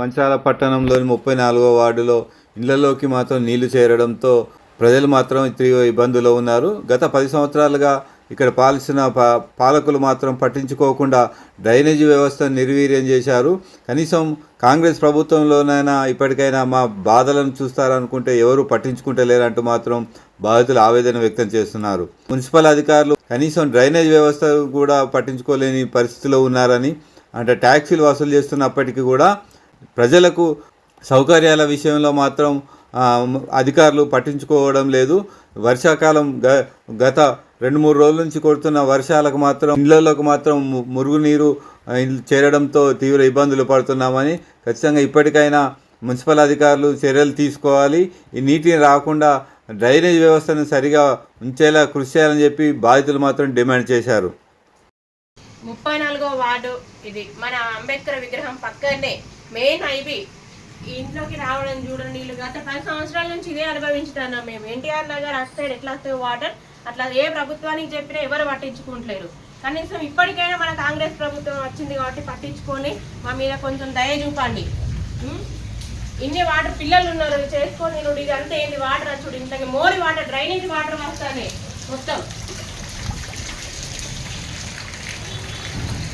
మంచాల పట్టణంలోని ముప్పై నాలుగో వార్డులో ఇళ్ళలోకి మాత్రం నీళ్ళు చేరడంతో ప్రజలు మాత్రం తీవ్ర ఇబ్బందుల్లో ఉన్నారు. గత పది సంవత్సరాలుగా ఇక్కడ పాలిసిన పా పాలకులు మాత్రం పట్టించుకోకుండా డ్రైనేజీ వ్యవస్థను నిర్వీర్యం చేశారు. కనీసం కాంగ్రెస్ ప్రభుత్వంలోనైనా ఇప్పటికైనా మా బాధలను చూస్తారనుకుంటే ఎవరు పట్టించుకుంటలేరంటూ మాత్రం బాధితులు ఆవేదన వ్యక్తం చేస్తున్నారు. మున్సిపల్ అధికారులు కనీసం డ్రైనేజ్ వ్యవస్థ కూడా పట్టించుకోలేని పరిస్థితిలో ఉన్నారని అంటే ట్యాక్సీలు వసూలు చేస్తున్నప్పటికీ కూడా ప్రజలకు సౌకర్యాల విషయంలో మాత్రం అధికారులు పట్టించుకోవడం లేదు. వర్షాకాలం గ గత రెండు మూడు రోజుల నుంచి కొడుతున్న వర్షాలకు మాత్రం ఇళ్ళలోకి మాత్రం మురుగునీరు చేరడంతో తీవ్ర ఇబ్బందులు పడుతున్నామని ఖచ్చితంగా ఇప్పటికైనా మున్సిపల్ అధికారులు చర్యలు తీసుకోవాలి. ఈ నీటిని రాకుండా డ్రైనేజ్ వ్యవస్థను సరిగా ఉంచేలా కృషి చేయాలని చెప్పి బాధితులు మాత్రం డిమాండ్ చేశారు. ముప్పై నాలుగో వార్డు ఇది. మన అంబేద్కర్ విగ్రహం పక్కనే మెయిన్ ఐబీ ఇంట్లోకి రావడం చూడండి వీళ్ళు గత పది సంవత్సరాల నుంచి ఇదే అనుభవించుతున్నాం మేము. ఎన్టీఆర్ నగర్ అటు సైడ్ ఎట్లా వస్తాయి వాటర్ అట్లా ఏ ప్రభుత్వానికి చెప్పినా ఎవరు పట్టించుకుంటలేరు. కనీసం ఇప్పటికైనా మన కాంగ్రెస్ ప్రభుత్వం వచ్చింది కాబట్టి పట్టించుకొని మా మీద కొంచెం దయ చూపండి. ఇన్ని వాటర్ పిల్లలు ఉన్నారు చేసుకొని ఇది అంతా ఏంటి వాటర్ చూడు ఇంతకీ మోరి వాటర్ డ్రైనేజ్ వాటర్ వస్తానే మొత్తం.